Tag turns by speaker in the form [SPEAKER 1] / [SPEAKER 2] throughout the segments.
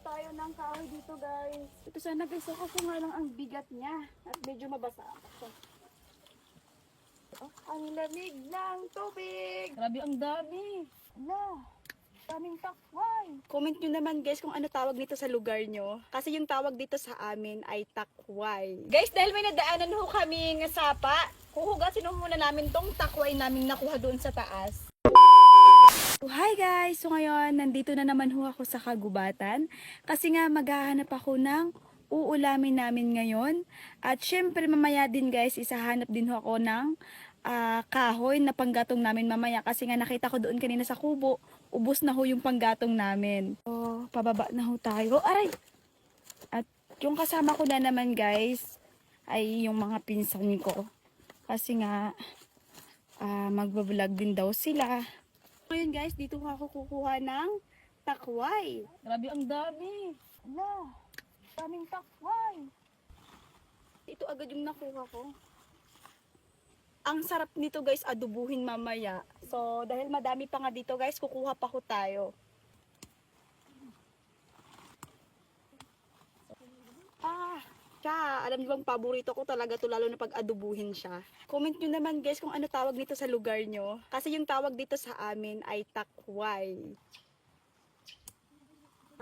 [SPEAKER 1] tayo ng kahoy dito guys. Ito sana guys, so kasi nga lang ang bigat niya. At medyo mabasa. So, oh, ang lamig ng tubig.
[SPEAKER 2] Grabe, ang dami.
[SPEAKER 1] Ala, daming takway. Comment nyo naman guys kung ano tawag nito sa lugar nyo. Kasi yung tawag dito sa amin ay takway.
[SPEAKER 2] Guys, dahil may nadaanan ho kami ng sapa, huhugasin ho muna namin tong takway namin nakuha doon sa taas.
[SPEAKER 1] Hi guys! So ngayon, nandito na naman ho ako sa kagubatan. Kasi nga maghahanap ako ng uulamin namin ngayon. At syempre mamaya din guys, isahanap din ho ako ng ah, kahoy na panggatong namin mamaya. Kasi nga nakita ko doon kanina sa kubo, ubos na ho yung panggatong namin. So, pababa na ho tayo. Aray! At yung kasama ko na naman guys, ay yung mga pinsan ko. Kasi nga, ah, magbablog din daw sila. Ngayon guys, dito ako kukuha ng takway.
[SPEAKER 2] Grabe, ang dami.
[SPEAKER 1] Ala, daming takway. Ito agad yung nakuha ko. Ang sarap nito guys, adubuhin mamaya. So, dahil madami pa nga dito guys, kukuha pa ko tayo. Ah, siya, alam niyo bang paborito ko talaga to lalo na pag adubuhin siya. Comment nyo naman guys kung ano tawag nito sa lugar nyo. Kasi yung tawag dito sa amin ay takway.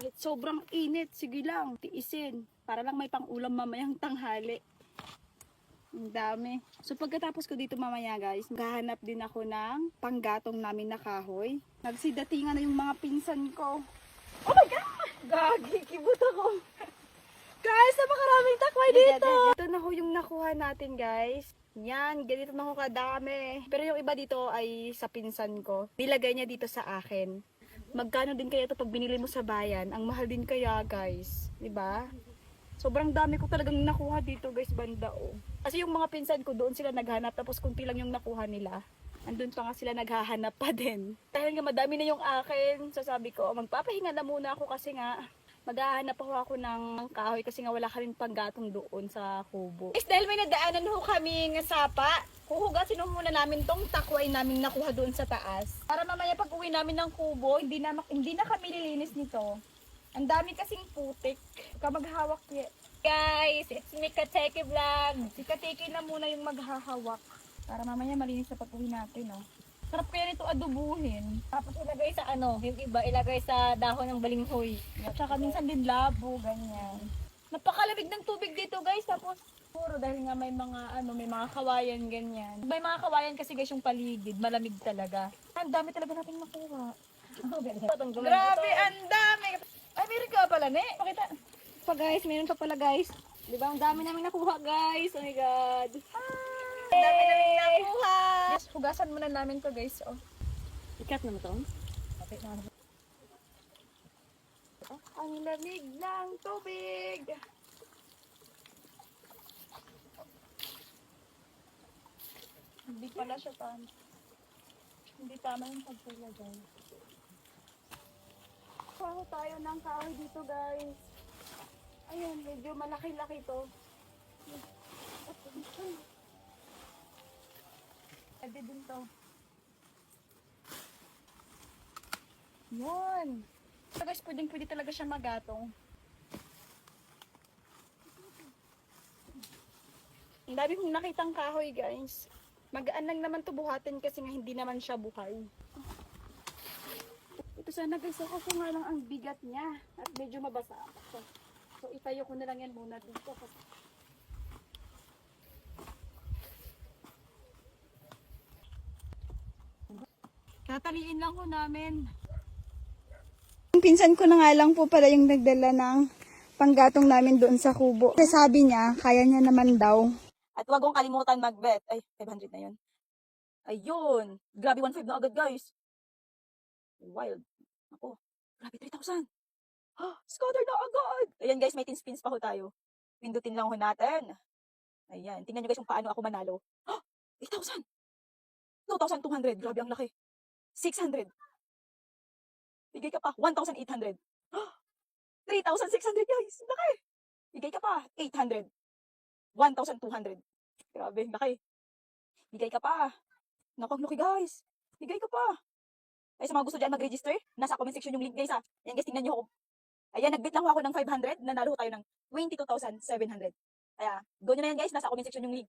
[SPEAKER 1] Kahit sobrang init, sige lang, tiisin. Para lang may pang-ulam mamayang tanghali. Ang dami. So pagkatapos ko dito mamaya guys, maghahanap din ako ng panggatong namin na kahoy. Nagsidatingan na yung mga pinsan ko. Oh my God! Gagi, kibot ako. guys, takway dito. Ito na ho yung nakuha natin guys. Yan, ganito na ho kadami. Pero yung iba dito ay sa pinsan ko. Nilagay niya dito sa akin. Magkano din kaya ito pag binili mo sa bayan? Ang mahal din kaya guys. ba? Sobrang dami ko talagang nakuha dito guys banda oh. Kasi yung mga pinsan ko doon sila naghanap tapos kunti lang yung nakuha nila. Andun pa nga sila naghahanap pa din. Dahil nga madami na yung akin, so sabi ko, magpapahinga na muna ako kasi nga maghahanap ako ako ng kahoy kasi nga wala kaming panggatong doon sa kubo.
[SPEAKER 2] Guys, dahil may nadaanan ho kami ng sapa, huhugasin ho muna namin tong takway namin nakuha doon sa taas. Para mamaya pag uwi namin ng kubo, hindi na, hindi na kami lilinis nito. Ang dami kasing putik. Huwag maghawak yet. Guys, it's Mika Teke Vlog. Si Kateke na muna yung maghahawak. Para mamaya malinis na pag uwi natin, oh. Sarap kaya nito adubuhin. Tapos ilagay sa ano, yung iba ilagay sa dahon ng balinghoy. At saka minsan din labo, ganyan. Napakalamig ng tubig dito guys. Tapos puro dahil nga may mga ano, may mga kawayan ganyan. May mga kawayan kasi guys yung paligid, malamig talaga. Ang dami talaga nating nakuha. Grabe, ang dami. Ay, meron ka pala, ne? Pakita.
[SPEAKER 1] Pa guys, mayroon pa pala guys. Di ba ang dami namin nakuha guys. Oh my god.
[SPEAKER 2] Ang dami namin nakuha. Yes, hugasan muna namin to guys. Oh.
[SPEAKER 1] Ikat na mo to?
[SPEAKER 2] Okay, na.
[SPEAKER 1] Oh, ang lamig ng tubig.
[SPEAKER 2] Hindi pala siya tama. Hindi tama yung pagpalagay.
[SPEAKER 1] Kuha tayo ng kahoy dito guys. Ayun, medyo malaki-laki to.
[SPEAKER 2] Pwede din to. Yun. So guys, pwedeng pwede talaga siya magatong.
[SPEAKER 1] Ang dami kong nakitang kahoy guys. Magaan lang naman to buhatin kasi nga hindi naman siya buhay. Ito sana guys, so kasi nga lang ang bigat niya at medyo mabasa. So, so itayo ko na lang yan muna dito. Kasi...
[SPEAKER 2] Tataliin lang ko namin.
[SPEAKER 1] Yung pinsan ko na nga lang po pala yung nagdala ng panggatong namin doon sa kubo. Kasi sabi niya, kaya niya naman daw.
[SPEAKER 2] At huwag kong kalimutan mag-bet. Ay, 500 na yun. Ayun. Grabe, 1.5 na agad, guys. Wild. Ako. Grabe, 3,000. Ah, scatter na agad. Ayan, guys, may tin spins pa ho tayo. Pindutin lang ho natin. Ayan. Tingnan nyo, guys, kung paano ako manalo. Ah, 8,000. 2,200. Grabe, ang laki. 600. Bigay ka pa. 1,800. Ah, 3,600, guys. Laki. Bigay ka pa. 800. 1,200. Grabe, laki. Bigay ka pa. Naku, ang laki guys. Bigay ka pa. Ay, sa mga gusto dyan mag-register, nasa comment section yung link guys ha. Ayan guys, tingnan nyo ako. Ayan, nagbit lang ako ng 500, nanalo tayo ng 22,700. Kaya, go nyo na yan guys, nasa comment section yung link.